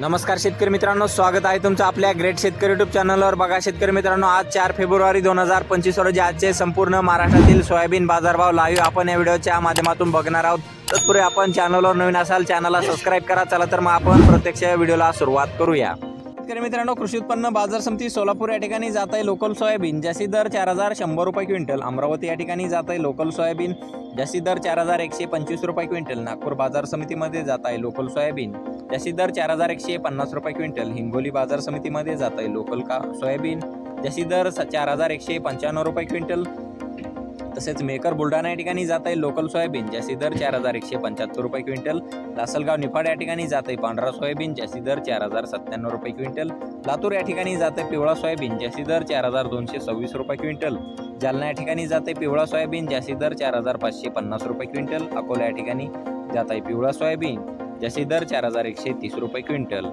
नमस्कार शेतकरी मित्रांनो स्वागत आहे तुमचं आपल्या ग्रेट शेतकरी युट्यूब चॅनलवर बघा शेतकरी मित्रांनो आज चार फेब्रुवारी दोन हजार पंचवीस रोजी आजचे संपूर्ण महाराष्ट्रातील सोयाबीन बाजारभाव लाईव्ह आपण या व्हिडिओच्या माध्यमातून बघणार आहोत. तत्पूर्वी आपण चॅनलवर नवीन असाल चॅनलला सबस्क्राईब करा. चला तर मग आपण प्रत्यक्ष व्हिडिओला सुरुवात करूया. शेतकरी मित्रांनो कृषी उत्पन्न बाजार समिती सोलापूर या ठिकाणी जात आहे लोकल सोयाबीन जास्ती दर चार हजार शंभर रुपये क्विंटल. अमरावती या ठिकाणी जात आहे लोकल सोयाबीन. जास्ती दर चार हजार एकशे पंचवीस रुपये क्विंटल. नागपूर बाजार समितीमध्ये जात आहे लोकल सोयाबीन. जास्तीत दर चार हजार एकशे पन्नास रुपये क्विंटल. हिंगोली बाजार समितीमध्ये जात आहे लोकल का सोयाबीन. जास्तीत दर स- चार हजार एकशे पंच्याण्णव रुपये क्विंटल. तसेच मेकर बुलढाणा या ठिकाणी जात आहे लोकल सोयाबीन. जास्तीत दर चार हजार एकशे पंच्याहत्तर रुपये क्विंटल. लासलगाव निफाड या ठिकाणी जात आहे पांढरा सोयाबीन. जास्तीत दर चार हजार सत्त्याण्णव रुपये क्विंटल. लातूर या ठिकाणी जात आहे पिवळा सोयाबीन. जास्तीत दर चार हजार दोनशे सव्वीस रुपये क्विंटल. जालना या ठिकाणी जात आहे पिवळा सोयाबीन जास्तीत दर चार हजार पाचशे पन्नास रुपये क्विंटल. अकोला या ठिकाणी जात आहे पिवळा सोयाबीन जास्तीत दर चार हजार एकशे तीस रुपये क्विंटल.